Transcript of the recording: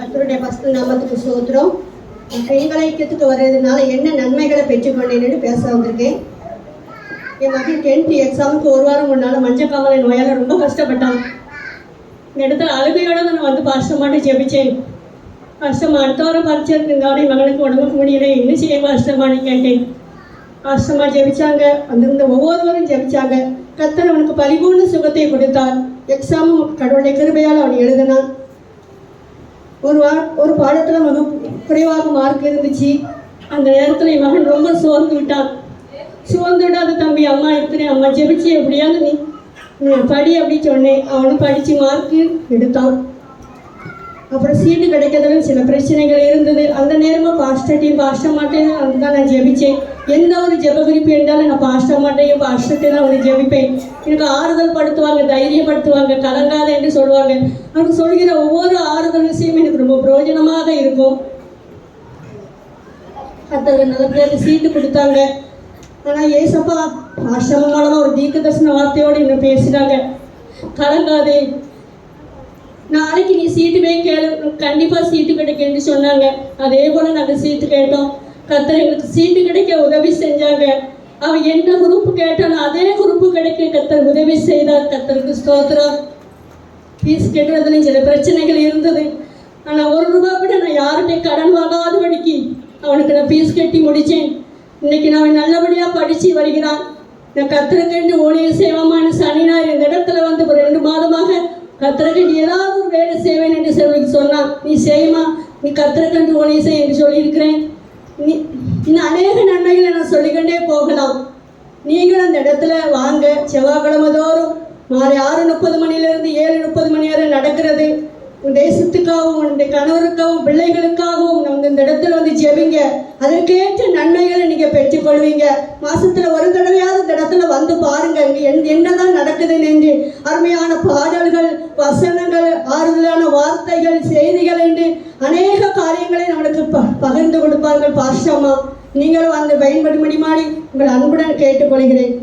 கத்தருடைய பஸ்து நாமத்துக்கு சோத்திரம் கைகளை ஐக்கியத்துக்கு வர்றதுனால என்ன நன்மைகளை பெற்றுக்கொண்டேன்னு பேச வந்திருக்கேன். என் மகன் டென்த் எக்ஸாமுக்கு ஒரு வாரம் முன்னால் மஞ்சக்காமலை நோயால் ரொம்ப கஷ்டப்பட்டான். இந்த இடத்துல அழுகையோட நான் வந்து பாஸ்டமாட்டு ஜெபிச்சேன். பாஸ்டமா அடுத்த வாரம் பரிச்சை இருந்தாலும் மகனுக்கு உடம்புக்கு முடியல. என்ன செய்ய பாஸ்டமான்னு கேட்டேன். பாஸ்டமா ஜெபிச்சாங்க. வந்திருந்த ஒவ்வொருவரும் ஜெபிச்சாங்க. கத்தர் அவனுக்கு பரிபூர்ண சுகத்தை கொடுத்தார். எக்ஸாமும் கடவுளுடைய கிருபையால் அவன் எழுதினான். ஒரு வா ஒரு பாடத்தில் மிக குறைவாக மார்க் இருந்துச்சு. அந்த நேரத்தில் என் மகன் ரொம்ப சோர்ந்து விட்டான். சோர்ந்து விடாத தம்பி அம்மா எத்தனை அம்மா ஜெபிச்சு எப்படியாவது நீ நீ படி அப்படி சொன்னேன். அவனும் படித்து மார்க்கு எடுத்தான். அப்புறம் சீட்டு கிடைக்கிறதுல சில பிரச்சனைகள் இருந்தது. அந்த நேரமாக பாஸ்டர்ட்டையும் பாஸ்டர் மாட்டேன்னு அதுதான் நான் ஜெபிச்சேன். எந்த ஒரு ஜெப குறிப்பு இருந்தாலும் நான் பாஸ்டர் மாட்டையும் பாஸ்டர்ட்டையும் தான் அவனை ஜெபிப்பேன். எனக்கு ஆறுதல் படுத்துவாங்க தைரியப்படுத்துவாங்க கலங்காத என்று சொல்லுவாங்க. அவங்க சொல்கிற ஒவ்வொரு ஆறுதல் விஷயம் எனக்கு ரொம்ப பிரயோஜனமாக இருக்கும். அத்தகைய நல்ல பேருக்கு சீட்டு கொடுத்தாங்க. ஆனால் ஏசப்பா ஆசிரமம் மூலமாக ஒரு தீர்க்க தரிசன வார்த்தையோடு இன்னும் பேசினாங்க. கலங்காதே. நாளைக்கு நீ சீட்டு போய் கேளு. கண்டிப்பாக சீட்டு கிடைக்குன்னு சொன்னாங்க. அதே போல் நாங்கள் சீட்டு கேட்டோம். கத்தர் எங்களுக்கு சீட்டு கிடைக்க உதவி செஞ்சாங்க. அவன் என்ன குரூப் கேட்டாலும் அதே குரூப்பு கிடைக்க கத்தர் உதவி செய்தார். கத்தருக்கு ஸ்தோத்திரம். ஃபீஸ் கட்டுறதுல சில பிரச்சனைகள் இருந்தது. ஆனால் ஒரு ரூபா கூட நான் யார்கிட்டையும் கடன் வாங்காதபடிக்கு அவனுக்கு நான் ஃபீஸ் கட்டி முடித்தேன் இன்னைக்கு நான் அவன் நல்லபடியாக படித்து வருகிறான். நான் கத்திரக்கண்டு ஊழியர் சேவமான சனி ஞாயிறு இந்த இடத்துல வந்து ஒரு ரெண்டு மாதமாக கத்திரக்கண்டு ஏதாவது சொன்னான் நீ செய்யுமா நீ கத்திரக்கண்டு ஊழியர் என்று சொல்லியிருக்கிறேன். நீ இன்னும் அநேக நன்மைகளை நான் சொல்லிக்கொண்டே போகலாம். நீங்களும் அந்த இடத்துல வாங்க. செவ்வாய்க்கிழமை தோறும் மாலை ஆறு முப்பது மணிலேருந்து ஏழு முப்பது மணி வரை நடக்கிறது. உன் தேசத்துக்காகவும் உன்னுடைய கணவருக்காகவும் பிள்ளைகளுக்கும் நம்ம இந்த இடத்துல வந்து ஜெபிங்க அதற்கேற்ற நன்மைகளை நீங்கள் பெற்றுக்கொள்வீங்க. மாசத்துல ஒரு தடவையாவது இந்த இடத்துல வந்து பாருங்க. என்- என்னதான் நடக்குதுன்னு என்று. அருமையான பாடல்கள் வசனங்கள் ஆறுதலான வார்த்தைகள் செய்திகள் என்று அநேக காரியங்களை நம்மளுக்கு ப பகிர்ந்து கொடுப்பார்கள். பாஷமா நீங்களும் அந்த பயன்படும்படி மாறி உங்கள் அன்புடன் கேட்டுக்கொள்கிறேன்.